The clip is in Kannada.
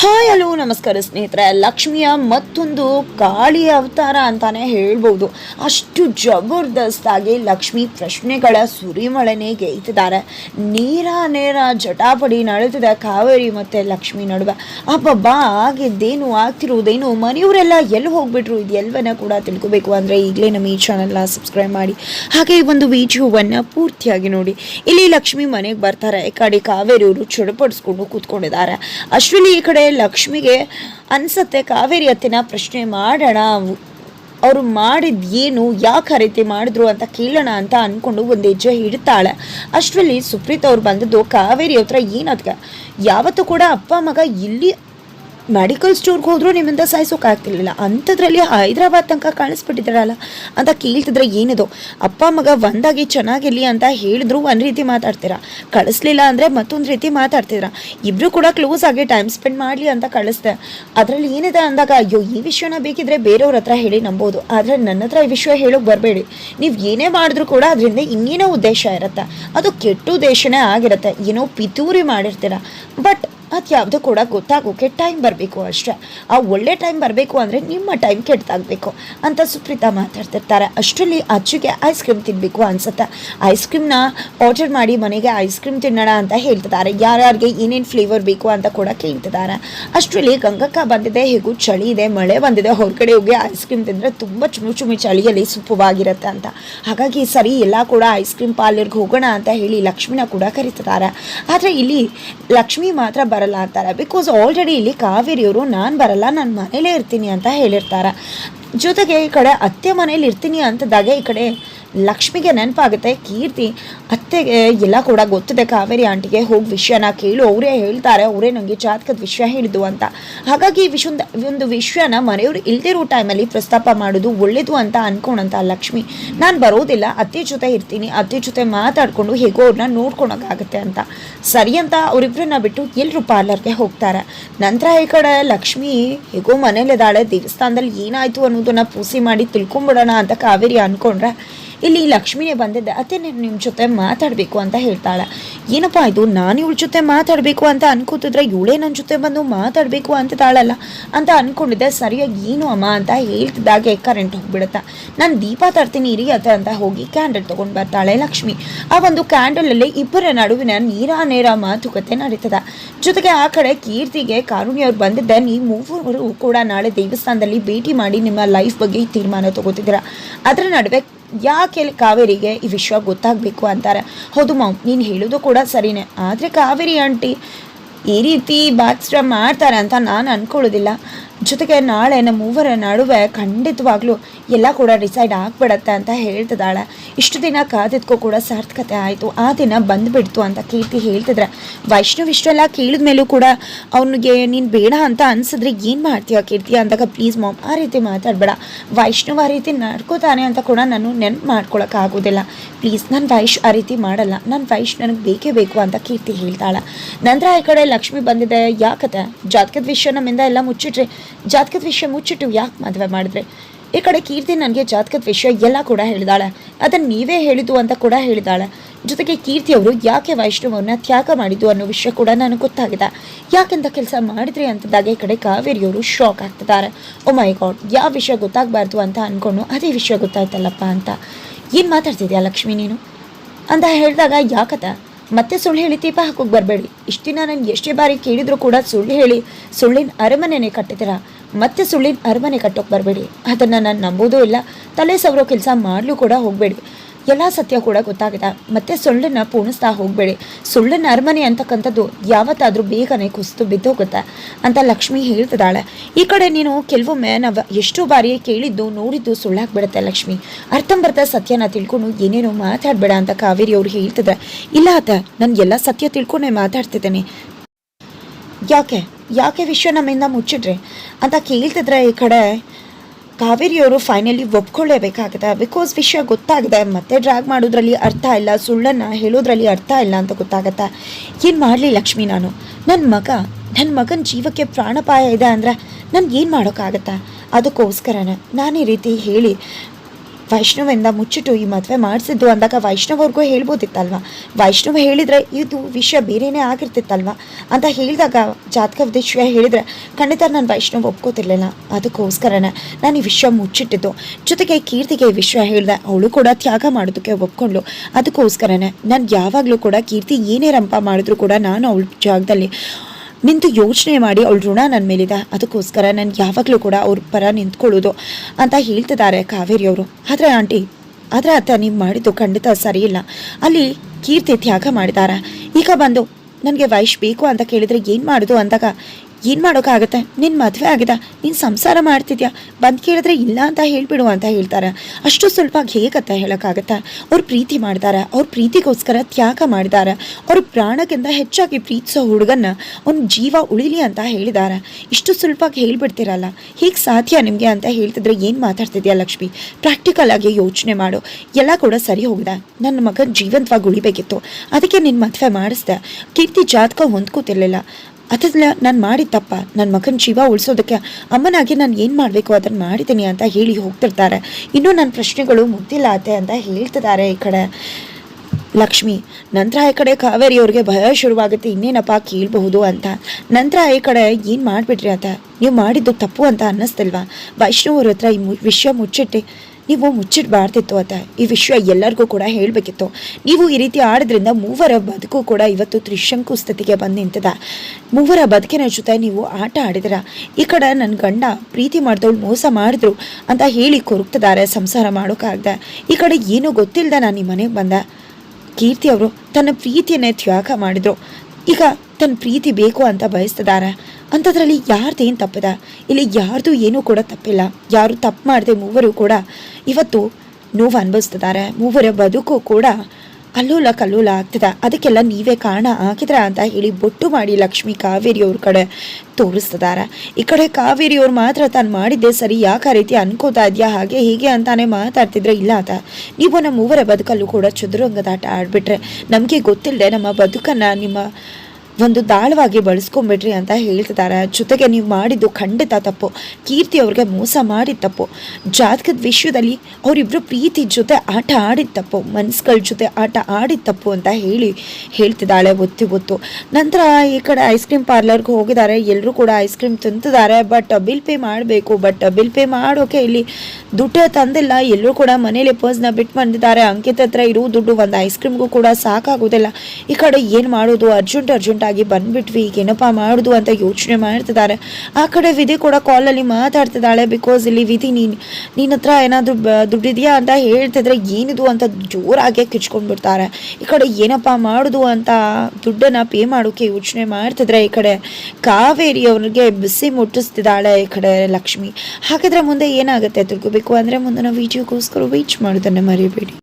ಹಾಯ್, ಹಲೋ, ನಮಸ್ಕಾರ ಸ್ನೇಹಿತರೆ. ಲಕ್ಷ್ಮಿಯ ಮತ್ತೊಂದು ಕಾಳಿ ಅವತಾರ ಅಂತಾನೆ ಹೇಳ್ಬೋದು. ಅಷ್ಟು ಜಬರ್ದಸ್ತಾಗಿ ಲಕ್ಷ್ಮಿ ಪ್ರಶ್ನೆಗಳ ಸುರಿಮಳೆನೇ ಗೇಯ್ತಿದ್ದಾರೆ ನೇರ ನೇರ ಜಟಾಪಡಿ ನಡೆದಿದೆ ಕಾವೇರಿ ಮತ್ತು ಲಕ್ಷ್ಮಿ ನಡುವೆ. ಅಬ್ಬಬ್ಬಾ ಆಗಿದ್ದೇನು ಆಗ್ತಿರುವುದೇನು ಮನೆಯವರೆಲ್ಲ ಎಲ್ಲಿ ಹೋಗ್ಬಿಟ್ರು? ಇದು ಎಲ್ಲವನ್ನ ಕೂಡ ತಿಳ್ಕೊಬೇಕು ಅಂದರೆ ಈಗಲೇ ನಮ್ಮ ಈ ಚಾನಲ್ನ ಸಬ್ಸ್ಕ್ರೈಬ್ ಮಾಡಿ. ಹಾಗೆ ಈ ಒಂದು ವಿಡಿಯೋವನ್ನು ಪೂರ್ತಿಯಾಗಿ ನೋಡಿ. ಇಲ್ಲಿ ಲಕ್ಷ್ಮಿ ಮನೆಗೆ ಬರ್ತಾರೆ. ಈ ಕಡೆ ಕಾವೇರಿಯವರು ಚಡಪಡಿಸ್ಕೊಂಡು ಕೂತ್ಕೊಂಡಿದ್ದಾರೆ. ಅಷ್ಟರಲ್ಲಿ ಈ ಕಡೆ ಲಕ್ಷ್ಮಿಗೆ ಅನ್ಸತ್ತೆ, ಕಾವೇರಿ ಹತ್ತಿನ ಪ್ರಶ್ನೆ ಮಾಡೋಣ. ಅವರು ಮಾಡಿದ ಏನು, ಯಾಕೆ ಆ ರೀತಿ ಮಾಡಿದ್ರು ಅಂತ ಕೇಳೋಣ ಅಂತ ಅಂದ್ಕೊಂಡು ಒಂದು ಹೆಜ್ಜೆ ಇಡ್ತಾಳೆ. ಅಷ್ಟರಲ್ಲಿ ಸುಪ್ರೀತ್ ಅವ್ರು ಬಂದದ್ದು ಕಾವೇರಿ ಹತ್ರ ಏನದ್ಕ ಯಾವತ್ತೂ ಕೂಡ ಅಪ್ಪ ಮಗ ಇಲ್ಲಿ ಮೆಡಿಕಲ್ ಸ್ಟೋರ್ಗೆ ಹೋದರೂ ನಿಮ್ಮಿಂದ ಸಾಯಿಸೋಕ್ಕಾಗ್ತಿರ್ಲಿಲ್ಲ ಅಂಥದ್ರಲ್ಲಿ ಹೈದ್ರಾಬಾದ್ ತನಕ ಕಾಣಿಸ್ಬಿಟ್ಟಿದ್ದಾರಲ್ಲ ಅಂತ ಕೇಳ್ತಿದ್ರೆ ಏನಿದು? ಅಪ್ಪ, ಮಗ ಒಂದಾಗಿ ಚೆನ್ನಾಗಿರ್ಲಿ ಅಂತ ಹೇಳಿದ್ರು ಒಂದು ರೀತಿ ಮಾತಾಡ್ತೀರಾ? ಕಳಿಸ್ಲಿಲ್ಲ ಅಂದರೆ ಮತ್ತೊಂದು ರೀತಿ ಮಾತಾಡ್ತೀರಾ? ಇಬ್ಬರು ಕೂಡ ಕ್ಲೋಸ್ ಆಗಿ ಟೈಮ್ ಸ್ಪೆಂಡ್ ಮಾಡಲಿ ಅಂತ ಕಳಿಸ್ದೆ. ಅದರಲ್ಲಿ ಏನಿದೆ ಅಂದಾಗ, ಅಯ್ಯೋ, ಈ ವಿಷಯನ ಬೇಕಿದ್ರೆ ಬೇರೆಯವ್ರ ಹತ್ರ ಹೇಳಿ ನಂಬೋದು. ಆದರೆ ನನ್ನ ಹತ್ರ ಈ ವಿಷಯ ಹೇಳೋಕೆ ಬರಬೇಡಿ. ನೀವು ಏನೇ ಮಾಡಿದ್ರು ಕೂಡ ಅದರಿಂದ ಇನ್ನೇನೋ ಉದ್ದೇಶ ಇರುತ್ತೆ. ಅದು ಕೆಟ್ಟ ಉದ್ದೇಶನೇ ಆಗಿರುತ್ತೆ. ಏನೋ ಪಿತೂರಿ ಮಾಡಿರ್ತೀರ? ಬಟ್ ಅದು ಯಾವುದು ಕೂಡ ಗೊತ್ತಾಗೋಕೆ ಟೈಮ್ ಬರಬೇಕು ಅಷ್ಟೇ. ಆ ಒಳ್ಳೆ ಟೈಮ್ ಬರಬೇಕು ಅಂದರೆ ನಿಮ್ಮ ಟೈಮ್ ಕೆಟ್ಟದಾಗಬೇಕು ಅಂತ ಸುಪ್ರೀತಾ ಮಾತಾಡ್ತಿರ್ತಾರೆ. ಅಷ್ಟರಲ್ಲಿ ಅಜ್ಜಿಗೆ ಐಸ್ ಕ್ರೀಮ್ ತಿನ್ನಬೇಕು ಅನ್ಸುತ್ತೆ. ಐಸ್ ಕ್ರೀಮ್ನ ಆರ್ಡರ್ ಮಾಡಿ ಮನೆಗೆ ಐಸ್ ಕ್ರೀಮ್ ತಿನ್ನೋಣ ಅಂತ ಹೇಳ್ತಿದ್ದಾರೆ. ಯಾರ್ಯಾರಿಗೆ ಏನೇನು ಫ್ಲೇವರ್ ಬೇಕು ಅಂತ ಕೂಡ ಕೇಳ್ತಿದ್ದಾರೆ. ಅಷ್ಟರಲ್ಲಿ ಗಂಗಕ್ಕ ಬಂದಿದೆ, ಹೇಗೂ ಚಳಿ ಇದೆ, ಮಳೆ ಬಂದಿದೆ, ಹೊರಗಡೆ ಹೋಗಿ ಐಸ್ ಕ್ರೀಮ್ ತಿಂದರೆ ತುಂಬ ಚುಮು ಚುಮಿ ಚಳಿಯಲ್ಲಿ ಸುಪ್ಪವಾಗಿರುತ್ತೆ ಅಂತ. ಹಾಗಾಗಿ ಸರಿ ಎಲ್ಲ ಕೂಡ ಐಸ್ ಕ್ರೀಮ್ ಪಾರ್ಲರ್ಗೆ ಹೋಗೋಣ ಅಂತ ಹೇಳಿ ಲಕ್ಷ್ಮಿನ ಕೂಡ ಕರೀತಿದ್ದಾರೆ. ಆದರೆ ಇಲ್ಲಿ ಲಕ್ಷ್ಮಿ ಮಾತ್ರ ಬರಲ್ಲ ಅಂತಾರೆ. ಬಿಕಾಸ್ ಆಲ್ರೆಡಿ ಇಲ್ಲಿ ಕಾವೇರಿಯವರು, ನಾನು ಬರಲ್ಲ, ನಾನು ಮನೇಲೇ ಇರ್ತೀನಿ ಅಂತ ಹೇಳಿರ್ತಾರೆ. ಜೊತೆಗೆ ಈ ಕಡೆ ಅತ್ತೆ ಮನೇಲಿ ಇರ್ತೀನಿ ಅಂತದಾಗೆ ಈ ಕಡೆ ಲಕ್ಷ್ಮಿಗೆ ನೆನಪಾಗುತ್ತೆ. ಕೀರ್ತಿ ಅತ್ತೆಗೆ ಎಲ್ಲ ಕೂಡ ಗೊತ್ತಿದೆ. ಕಾವೇರಿ ಆಂಟಿಗೆ ಹೋಗಿ ವಿಷಯನ ಕೇಳು. ಅವರೇ ಹೇಳ್ತಾರೆ, ಅವರೇ ನನಗೆ ಜಾತಕದ ವಿಷಯ ಹೇಳಿದ್ದು ಅಂತ. ಹಾಗಾಗಿ ಈ ವಿಷಯದ, ಒಂದು ವಿಷಯನ ಮನೆಯವರು ಇಲ್ದಿರೋ ಟೈಮಲ್ಲಿ ಪ್ರಸ್ತಾಪ ಮಾಡೋದು ಒಳ್ಳೇದು ಅಂತ ಅನ್ಕೊಂಡಂತ ಲಕ್ಷ್ಮಿ. ನಾನು ಬರೋದಿಲ್ಲ ಅತ್ತೆ ಜೊತೆ ಇರ್ತೀನಿ ಅತ್ತೆ ಜೊತೆ ಮಾತಾಡಿಕೊಂಡು ಹೇಗೋ ಅವ್ರನ್ನ ನೋಡ್ಕೊಳಕ್ಕಾಗತ್ತೆ ಅಂತ. ಸರಿ ಅಂತ ಅವರಿಬ್ಬರನ್ನ ಬಿಟ್ಟು ಎಲ್ಲರೂ ಪಾರ್ಲರ್ಗೆ ಹೋಗ್ತಾರೆ. ನಂತರ ಈ ಕಡೆ ಲಕ್ಷ್ಮಿ ಹೇಗೋ ಮನೇಲಿದ್ದಾಳೆ ದೇವಸ್ಥಾನದಲ್ಲಿ ಏನಾಯಿತು ಅನ್ನೋದನ್ನು ಪೂಸಿ ಮಾಡಿ ತಿಳ್ಕೊಂಬಿಡೋಣ ಅಂತ ಕಾವೇರಿ ಅನ್ಕೊಂಡ್ರೆ ಇಲ್ಲಿ ಲಕ್ಷ್ಮಿನೇ ಬಂದಿದ್ದೆ. ಅತ್ತೆ ನಾನು ನಿಮ್ಮ ಜೊತೆ ಮಾತಾಡಬೇಕು ಅಂತ ಹೇಳ್ತಾಳೆ. ಏನಪ್ಪ ಇದು? ನಾನು ಇವಳ ಜೊತೆ ಮಾತಾಡಬೇಕು ಅಂತ ಅನ್ಕೋತಿದ್ರೆ ಇವಳೇ ನನ್ನ ಜೊತೆ ಬಂದು ಮಾತಾಡಬೇಕು ಅಂತ ತಾಳಲ್ಲ ಅಂತ ಅನ್ಕೊಂಡಿದ್ದೆ. ಸರಿಯಾಗಿ ಏನು ಅಮ್ಮ ಅಂತ ಹೇಳ್ತಿದ್ದಾಗೆ ಕರೆಂಟ್ ಹೋಗ್ಬಿಡುತ್ತೆ. ನಾನು ದೀಪ ತರ್ತೀನಿ, ಇರಿ ಅತ್ತೆ ಅಂತ ಹೋಗಿ ಕ್ಯಾಂಡಲ್ ತೊಗೊಂಡು ಬರ್ತಾಳೆ ಲಕ್ಷ್ಮಿ. ಆ ಒಂದು ಕ್ಯಾಂಡಲಲ್ಲಿ ಇಬ್ಬರ ನಡುವಿನ ನೀರ ನೇರ ಮಾತುಕತೆ ನಡೀತದೆ. ಜೊತೆಗೆ ಆ ಕಡೆ ಕೀರ್ತಿಗೆ ಕಾರುಣಿ ಅವ್ರು ಬಂದಿದ್ದೆ. ನೀವು ಮೂವರು ಕೂಡ ನಾಳೆ ದೇವಸ್ಥಾನದಲ್ಲಿ ಭೇಟಿ ಮಾಡಿ ನಿಮ್ಮ ಲೈಫ್ ಬಗ್ಗೆ ತೀರ್ಮಾನ ತಗೋತಿದ್ದೀರಾ. ಅದರ ನಡುವೆ ಯಾಕೆ ಕಾವೇರಿಗೆ ಈ ವಿಶ್ವ ಗೊತ್ತಾಗಬೇಕು ಅಂತಾರೆ? ಹೌದು ಮಾವ್ ನೀನು ಹೇಳೋದು ಕೂಡ ಸರಿನೇ. ಆದರೆ ಕಾವೇರಿ ಆಂಟಿ ಈ ರೀತಿ ಬ್ಯಾಕ್ಸ್ಟ್ರಾ ಮಾಡ್ತಾರೆ ಅಂತ ನಾನು ಅಂದ್ಕೊಳ್ಳೋದಿಲ್ಲ ಜೊತೆಗೆ ನಾಳೆ ನಮ್ಮ ಮೂವರ ನಡುವೆ ಖಂಡಿತವಾಗ್ಲೂ ಎಲ್ಲ ಕೂಡ ಡಿಸೈಡ್ ಆಗ್ಬಿಡತ್ತೆ ಅಂತ ಹೇಳ್ತಿದ್ದಾಳೆ. ಇಷ್ಟು ದಿನ ಕಾದಿದ್ಕೋ ಕೂಡ ಸಾರ್ಥಕತೆ ಆಯಿತು. ಆ ದಿನ ಬಂದುಬಿಡ್ತು ಅಂತ ಕೀರ್ತಿ ಹೇಳ್ತಿದ್ರೆ. ವೈಷ್ಣವ್ ಇಷ್ಟೆಲ್ಲ ಕೇಳಿದ ಮೇಲೂ ಕೂಡ ಅವ್ನಿಗೆ, ನೀನು ಬೇಡ ಅಂತ ಅನ್ಸಿದ್ರೆ ಏನು ಮಾಡ್ತೀಯ ಕೀರ್ತಿ? ಅಂದಾಗ, ಪ್ಲೀಸ್ ಮಾಮ್, ಆ ರೀತಿ ಮಾತಾಡಬೇಡ. ವೈಷ್ಣವ್ ಆ ರೀತಿ ನಡ್ಕೋತಾನೆ ಅಂತ ಕೂಡ ನಾನು ನೆನ್ಪು ಮಾಡ್ಕೊಳಕ್ಕಾಗೋದಿಲ್ಲ ಪ್ಲೀಸ್, ನಾನು ವೈಶ್ ಆ ರೀತಿ ಮಾಡಲ್ಲ. ನನ್ನ ವೈಶ್ ನನಗೆ ಬೇಕೇ ಬೇಕು ಅಂತ ಕೀರ್ತಿ ಹೇಳ್ತಾಳೆ. ನಂತರ ಈ ಕಡೆ ಲಕ್ಷ್ಮಿ ಬಂದಿದೆ. ಯಾಕತೆ? ಜಾತಕದ ವಿಷಯ ನಮ್ಮಿಂದ ಎಲ್ಲ ಮುಚ್ಚಿಟ್ರಿ. ಜಾತಕದ ವಿಷಯ ಮುಚ್ಚಿಟ್ಟು ಯಾಕೆ ಮದುವೆ ಮಾಡಿದ್ರೆ? ಈ ಕಡೆ ಕೀರ್ತಿ ನನಗೆ ಜಾತಕದ ವಿಷಯ ಎಲ್ಲ ಕೂಡ ಹೇಳಿದಾಳೆ. ಅದನ್ನು ನೀವೇ ಹೇಳಿದ್ದು ಅಂತ ಕೂಡ ಹೇಳಿದಾಳೆ. ಜೊತೆಗೆ ಕೀರ್ತಿಯವರು ಯಾಕೆ ವೈಷ್ಣವನ್ನ ತ್ಯಾಗ ಮಾಡಿದ್ದು ಅನ್ನೋ ವಿಷಯ ಕೂಡ ನನಗೆ ಗೊತ್ತಾಗಿದೆ. ಯಾಕೆಂತ ಕೆಲಸ ಮಾಡಿದ್ರಿ ಅಂತದಾಗ ಈ ಕಡೆ ಕಾವೇರಿಯವರು ಶಾಕ್ ಆಗ್ತಿದ್ದಾರೆ. ಓ ಮೈ ಗಾಡ್ ಯಾವ ವಿಷಯ ಗೊತ್ತಾಗಬಾರ್ದು ಅಂತ ಅಂದ್ಕೊಂಡು ಅದೇ ವಿಷಯ ಗೊತ್ತಾಯ್ತಲ್ಲಪ್ಪ ಅಂತ. ಏನು ಮಾತಾಡ್ತಿದ್ಯಾ ಲಕ್ಷ್ಮಿ ನೀನು? ಅಂತ ಹೇಳಿದಾಗ ಯಾಕತ್ತ ಮತ್ತೆ ಸುಳ್ಳು ಹೇಳಿ ಹಾಕೋಕೆ ಬರಬೇಡಿ. ಇಷ್ಟು ದಿನ ನಾನು ಎಷ್ಟೇ ಬಾರಿ ಕೇಳಿದ್ರು ಕೂಡ ಸುಳ್ಳು ಹೇಳಿ ಸುಳ್ಳಿನ ಅರಮನೆನೇ ಕಟ್ಟಿದ್ದೀರ? ಮತ್ತೆ ಸುಳ್ಳಿನ ಅರಮನೆ ಕಟ್ಟೋಕೆ ಬರಬೇಡಿ. ಅದನ್ನು ನಾನು ನಂಬೋದೂ ಇಲ್ಲ. ತಲೆ ಸವರೋ ಕೆಲಸ ಮಾಡ್ಲೂ ಕೂಡ ಹೋಗಬೇಡಿ. ಎಲ್ಲ ಸತ್ಯ ಕೂಡ ಗೊತ್ತಾಗಿದೆ. ಮತ್ತೆ ಸುಳ್ಳನ್ನ ಪೂಣಿಸ್ತಾ ಹೋಗಬೇಡಿ. ಸುಳ್ಳನ್ನ ಅರಮನೆ ಅಂತಕ್ಕಂಥದ್ದು ಯಾವತ್ತಾದರೂ ಬೇಗನೆ ಕುಸಿದು ಬಿದ್ದೋಗುತ್ತೆ ಅಂತ ಲಕ್ಷ್ಮಿ ಹೇಳ್ತಿದ್ದಾಳೆ. ಈ ಕಡೆ ನೀನು ಕೆಲವೊಮ್ಮೆ ನಾವು ಎಷ್ಟು ಬಾರಿ ಕೇಳಿದ್ದು, ನೋಡಿದ್ದು ಸುಳ್ಳಾಗ್ಬಿಡುತ್ತೆ ಲಕ್ಷ್ಮಿ. ಅರ್ಥಂಬರ್ಥ ಸತ್ಯನ ತಿಳ್ಕೊಂಡು ಏನೇನೋ ಮಾತಾಡಬೇಡ ಅಂತ ಕಾವೇರಿ ಅವ್ರು ಹೇಳ್ತಿದ್ದಾರೆ ಇಲ್ಲ ಅತ್ತ, ನಾನು ಎಲ್ಲ ಸತ್ಯ ತಿಳ್ಕೊಂಡೇ ಮಾತಾಡ್ತಿದ್ದೇನೆ. ಯಾಕೆ? ಯಾಕೆ ವಿಷಯ ನಮ್ಮಿಂದ ಮುಚ್ಚಿಡ್ರಿ? ಅಂತ ಕೇಳ್ತಿದ್ರೆ ಈ ಕಡೆ ಕಾವೇರಿಯವರು ಫೈನಲಿ ಒಪ್ಕೊಳ್ಳೇಬೇಕಾಗುತ್ತೆ ಬಿಕಾಸ್ ವಿಷಯ ಗೊತ್ತಾಗಿದೆ, ಮತ್ತೆ ಡ್ರ್ಯಾಗ್ ಮಾಡೋದ್ರಲ್ಲಿ ಅರ್ಥ ಇಲ್ಲ, ಸುಳ್ಳನ್ನು ಹೇಳೋದ್ರಲ್ಲಿ ಅರ್ಥ ಇಲ್ಲ ಅಂತ ಗೊತ್ತಾಗುತ್ತೆ. ಏನು ಮಾಡಲಿ ಲಕ್ಷ್ಮಿ ನಾನು? ನನ್ನ ಮಗ ನನ್ನ ಮಗನ ಜೀವಕ್ಕೆ ಪ್ರಾಣಪಾಯ ಇದೆ ಅಂದರೆ ನನಗೇನು ಮಾಡೋಕ್ಕಾಗತ್ತಾ? ಅದಕ್ಕೋಸ್ಕರನೇ ನಾನು ಈ ರೀತಿ ಹೇಳಿ ವೈಷ್ಣವಿಂದ ಮುಚ್ಚಿಟ್ಟು ಈ ಮದುವೆ ಮಾಡಿಸಿದ್ದು ಅಂದಾಗ ವೈಷ್ಣವ್ ಅವ್ರಿಗೂ ಹೇಳ್ಬೋದಿತ್ತಲ್ವ? ವೈಷ್ಣವ್ ಹೇಳಿದರೆ ಇದು ವಿಷಯ ಬೇರೆಯೇ ಆಗಿರ್ತಿತ್ತಲ್ವ? ಅಂತ ಹೇಳಿದಾಗ ಜಾತಕ ವಿಷಯ ಹೇಳಿದರೆ, ಖಂಡಿತ ನಾನು ವೈಷ್ಣವ್ ಒಪ್ಕೋತಿರ್ಲಿಲ್ಲ. ಅದಕ್ಕೋಸ್ಕರನೇ ನಾನು ಈ ವಿಷಯ ಮುಚ್ಚಿಟ್ಟಿದ್ದು. ಜೊತೆಗೆ ಕೀರ್ತಿಗೆ ಈ ವಿಷಯ ಹೇಳಿದೆ, ಅವಳು ಕೂಡ ತ್ಯಾಗ ಮಾಡೋದಕ್ಕೆ ಒಪ್ಕೊಂಡ್ಳು ಅದಕ್ಕೋಸ್ಕರನೇ ನಾನು ಯಾವಾಗಲೂ ಕೂಡ ಕೀರ್ತಿ ಏನೇ ರಂಪ ಮಾಡಿದ್ರು ಕೂಡ ನಾನು ಅವಳ ಜಾಗದಲ್ಲಿ ನಿಂತು ಯೋಚನೆ ಮಾಡಿ ಅವಳು ಋಣ ನನ್ನ ಮೇಲಿದೆ. ಅದಕ್ಕೋಸ್ಕರ ನಾನು ಯಾವಾಗಲೂ ಕೂಡ ಅವ್ರ ಪರ ನಿಂತ್ಕೊಳ್ಳೋದು ಅಂತ ಹೇಳ್ತಿದ್ದಾರೆ ಕಾವೇರಿ ಅವರು. ಆದರೆ ಆಂಟಿ, ಆದರೆ ಅತ್ತ, ನೀವು ಮಾಡಿದ್ದು ಖಂಡಿತ ಸರಿಯಿಲ್ಲ. ಅಲ್ಲಿ ಕೀರ್ತಿ ತ್ಯಾಗ ಮಾಡಿದ್ದಾರೆ ಈಗ ಬಂದು, ನನಗೆ ವೈಶ್ ಬೇಕು ಅಂತ ಕೇಳಿದರೆ ಏನು ಮಾಡೋದು? ಅಂದಾಗ ಏನು ಮಾಡೋಕ್ಕಾಗತ್ತೆ ನಿನ್ನ ಮದುವೆ ಆಗಿದೆ, ನೀನು ಸಂಸಾರ ಮಾಡ್ತಿದ್ಯಾ? ಬಂದು ಕೇಳಿದ್ರೆ ಇಲ್ಲ ಅಂತ ಹೇಳಿಬಿಡು ಅಂತ ಹೇಳ್ತಾರೆ. ಅಷ್ಟು ಸ್ವಲ್ಪ ಹೇಗತ್ತೆ ಹೇಳೋಕ್ಕಾಗತ್ತೆ ಅವ್ರು ಪ್ರೀತಿ ಮಾಡ್ತಾರೆ, ಅವ್ರ ಪ್ರೀತಿಗೋಸ್ಕರ ತ್ಯಾಗ ಮಾಡಿದ್ದಾರೆ. ಅವ್ರ ಪ್ರಾಣಕ್ಕಿಂತ ಹೆಚ್ಚಾಗಿ ಪ್ರೀತಿಸೋ ಹುಡುಗನ್ನ ಅವ್ನ ಜೀವ ಉಳಿಲಿ ಅಂತ ಹೇಳಿದ್ದಾರೆ. ಇಷ್ಟು ಸ್ವಲ್ಪ ಹೇಳ್ಬಿಡ್ತೀರಲ್ಲ, ಹೀಗೆ ಸಾಧ್ಯ ನಿಮಗೆ ಅಂತ ಹೇಳ್ತಿದ್ರೆ ಏನು ಮಾತಾಡ್ತಿದ್ಯಾ ಲಕ್ಷ್ಮಿ? ಪ್ರಾಕ್ಟಿಕಲ್ ಆಗಿ ಯೋಚನೆ ಮಾಡು. ಎಲ್ಲ ಕೂಡ ಸರಿ ಹೋಗಿದೆ. ನನ್ನ ಮಗನ ಜೀವಂತವಾಗಿ ಉಳಿಬೇಕಿತ್ತು. ಅದಕ್ಕೆ ನಿನ್ನ ಮದುವೆ ಮಾಡಿಸ್ದೆ. ಕೀರ್ತಿ ಜಾತಕ ಹೊಂದ್ಕೋತಿರ್ಲಿಲ್ಲ. ಅದಲ್ಲ ನಾನು ಮಾಡಿದ್ದಪ್ಪ. ನನ್ನ ಮಗನ ಜೀವ ಉಳಿಸೋದಕ್ಕೆ ಅಮ್ಮನಾಗಿ ನಾನು ಏನು ಮಾಡಬೇಕು ಅದನ್ನು ಮಾಡಿದ್ದೀನಿ ಅಂತ ಹೇಳಿ ಹೋಗ್ತಿರ್ತಾರೆ. ಇನ್ನೂ ನನ್ನ ಪ್ರಶ್ನೆಗಳು ಮುಗ್ದಿಲ್ಲ ಅತ್ತೆ ಅಂತ ಹೇಳ್ತಿದ್ದಾರೆ ಈ ಕಡೆ. ಲಕ್ಷ್ಮಿ, ನಂತರ ಈ ಕಡೆ ಕಾವೇರಿ ಅವ್ರಿಗೆ ಭಯ ಶುರುವಾಗುತ್ತೆ, ಇನ್ನೇನಪ್ಪ ಕೇಳಬಹುದು ಅಂತ. ನಂತರ ಈ ಕಡೆ ಏನು ಮಾಡಿಬಿಟ್ರಿ ಅಂತ. ನೀವು ಮಾಡಿದ್ದು ತಪ್ಪು ಅಂತ ಅನ್ನಿಸ್ತಿಲ್ವಾ? ವೈಷ್ಣವ್ರ ಹತ್ರ ಈ ಮು- ವಿಷಯ ಮುಚ್ಚಿಟ್ಟು ನೀವು ಮುಚ್ಚಿಡಬಾರ್ದಿತ್ತು ಅಂತ. ಈ ವಿಷಯ ಎಲ್ಲರಿಗೂ ಕೂಡ ಹೇಳಬೇಕಿತ್ತು. ನೀವು ಈ ರೀತಿ ಆಡೋದ್ರಿಂದ ಮೂವರ ಬದುಕು ಕೂಡ ಇವತ್ತು ತ್ರಿಶಂಕು ಸ್ಥಿತಿಗೆ ಬಂದು ನಿಂತದ. ಮೂವರ ಬದುಕಿನ ಜೊತೆ ನೀವು ಆಟ ಆಡಿದಿರ. ಈ ಕಡೆ ನನ್ನ ಗಂಡ ಪ್ರೀತಿ ಮಾಡಿದವಳು ಮೋಸ ಮಾಡಿದ್ರು ಅಂತ ಹೇಳಿ ಕೊರಗ್ತಿದ್ದಾರೆ ಸಂಸಾರ ಮಾಡೋಕ್ಕಾಗ್ದೆ. ಈ ಕಡೆ ಏನೂ ಗೊತ್ತಿಲ್ಲದೆ ನಾನು ನಿಮ್ಮ ಮನೆಗೆ ಬಂದೆ. ಕೀರ್ತಿ ಅವರು ತನ್ನ ಪ್ರೀತಿಯನ್ನೇ ತ್ಯಾಗ ಮಾಡಿದರು. ಈಗ ತನ್ನ ಪ್ರೀತಿ ಬೇಕು ಅಂತ ಬಯಸ್ತಿದ್ದಾರೆ ಅಂಥದ್ರಲ್ಲಿ ಯಾರ್ದೇನು ತಪ್ಪದ? ಇಲ್ಲಿ ಯಾರ್ದು ಏನೂ ಕೂಡ ತಪ್ಪಿಲ್ಲ. ಯಾರು ತಪ್ಪು ಮಾಡದೆ ಮೂವರು ಕೂಡ ಇವತ್ತು ನೋವು ಅನುಭವಿಸ್ತಿದ್ದಾರೆ ಮೂವರ ಬದುಕು ಕೂಡ ಅಲ್ಲೋಲ ಕಲ್ಲೋಲ ಆಗ್ತದೆ. ಅದಕ್ಕೆಲ್ಲ ನೀವೇ ಕಾರಣ ಆಗಿದ್ರ ಅಂತ ಹೇಳಿ ಬೊಟ್ಟು ಮಾಡಿ ಲಕ್ಷ್ಮಿ ಕಾವೇರಿ ಅವ್ರ ಕಡೆ ತೋರಿಸ್ತಿದ್ದಾರೆ ಈ ಕಡೆ ಕಾವೇರಿ ಅವ್ರು ಮಾತ್ರ ತಾನು ಮಾಡಿದ್ದೆ ಸರಿ, ಯಾಕೆ ರೀತಿ ಅನ್ಕೋತಾ ಇದೆಯಾ, ಹಾಗೆ ಹೀಗೆ ಅಂತಾನೆ ಮಾತಾಡ್ತಿದ್ರೆ ಇಲ್ಲ ಅಂತ. ನೀವು ನಮ್ಮ ಮೂವರ ಬದುಕಲ್ಲೂ ಕೂಡ ಚದುರಂಗದಾಟ ಆಡ್ಬಿಟ್ರೆ ನಮಗೆ ಗೊತ್ತಿಲ್ಲದೆ ನಮ್ಮ ಬದುಕನ್ನು ನಿಮ್ಮ ಒಂದು ದಾಳವಾಗಿ ಬಳಸ್ಕೊಂಬಿಡ್ರಿ ಅಂತ ಹೇಳ್ತಿದ್ದಾರೆ. ಜೊತೆಗೆ ನೀವು ಮಾಡಿದ್ದು ಖಂಡಿತ ತಪ್ಪು. ಕೀರ್ತಿ ಅವ್ರಿಗೆ ಮೋಸ ಮಾಡಿದ ತಪ್ಪು. ಜಾತಕದ ವಿಷಯದಲ್ಲಿ ಅವರಿಬ್ಬರು ಪ್ರೀತಿ ಜೊತೆ ಆಟ ಆಡಿದ ತಪ್ಪು. ಮನಸ್ಸುಗಳ ಜೊತೆ ಆಟ ಆಡಿದ ತಪ್ಪು ಅಂತ ಹೇಳಿ ಹೇಳ್ತಿದ್ದಾಳೆ ಒತ್ತಿ ಒತ್ತು. ನಂತರ ಈ ಕಡೆ ಐಸ್ ಕ್ರೀಮ್ ಪಾರ್ಲರ್ಗೆ ಹೋಗಿದ್ದಾರೆ. ಎಲ್ಲರೂ ಕೂಡ ಐಸ್ ಕ್ರೀಮ್ ತಿಂತಿದ್ದಾರೆ. ಬಟ್ ಬಿಲ್ ಪೇ ಮಾಡಬೇಕು. ಬಟ್ ಬಿಲ್ ಪೇ ಮಾಡೋಕೆ ಇಲ್ಲಿ ದುಡ್ಡು ತಂದಿಲ್ಲ. ಎಲ್ಲರೂ ಕೂಡ ಮನೇಲಿ ಪರ್ಸ್ನ ಬಿಟ್ಟು ಬಂದಿದ್ದಾರೆ. ಅಂಕಿತ ಹತ್ರ ಇರೋ ದುಡ್ಡು ಒಂದು ಐಸ್ ಕ್ರೀಮ್ಗೂ ಕೂಡ ಸಾಕಾಗೋದಿಲ್ಲ. ಈ ಕಡೆ ಏನು ಮಾಡೋದು? ಅರ್ಜೆಂಟ್ ಅರ್ಜೆಂಟ್ ಆಗಿ ಬಂದ್ಬಿಟ್ವಿ. ಈಗ ಏನಪ್ಪ ಮಾಡುದು ಅಂತ ಯೋಚನೆ ಮಾಡ್ತಿದ್ದಾರೆ ಆ ಕಡೆ ವಿಧಿ ಕೂಡ ಕಾಲಲ್ಲಿ ಮಾತಾಡ್ತಿದ್ದಾಳೆ ಬಿಕಾಸ್ ಇಲ್ಲಿ ವಿಧಿ ನೀನು ನಿನ್ನ ಹತ್ರ ಏನಾದರೂ ದುಡ್ಡಿದೆಯಾ ಅಂತ ಹೇಳ್ತಿದ್ರೆ ಏನಿದು ಅಂತ ಜೋರಾಗೆ ಕಿಚ್ಕೊಂಡ್ಬಿಡ್ತಾರೆ. ಈ ಕಡೆ ಏನಪ್ಪ ಮಾಡುದು ಅಂತ ದುಡ್ಡನ್ನು ಪೇ ಮಾಡೋಕೆ ಯೋಚನೆ ಮಾಡ್ತಿದ್ರೆ ಈ ಕಡೆ ಕಾವೇರಿ ಅವ್ರಿಗೆ ಬಿಸಿ ಮುಟ್ಟಿಸ್ತಿದ್ದಾಳೆ ಈ ಕಡೆ ಲಕ್ಷ್ಮಿ. ಹಾಗಾದ್ರೆ ಮುಂದೆ ಏನಾಗುತ್ತೆ ತಿಳ್ಕೊಬೇಕು ಅಂದರೆ ಮುಂದಿನ ವಿಡಿಯೋಗೋಸ್ಕರ ವೀಚ್ ಮಾಡೋದನ್ನು ಮರಿಬೇಡಿ.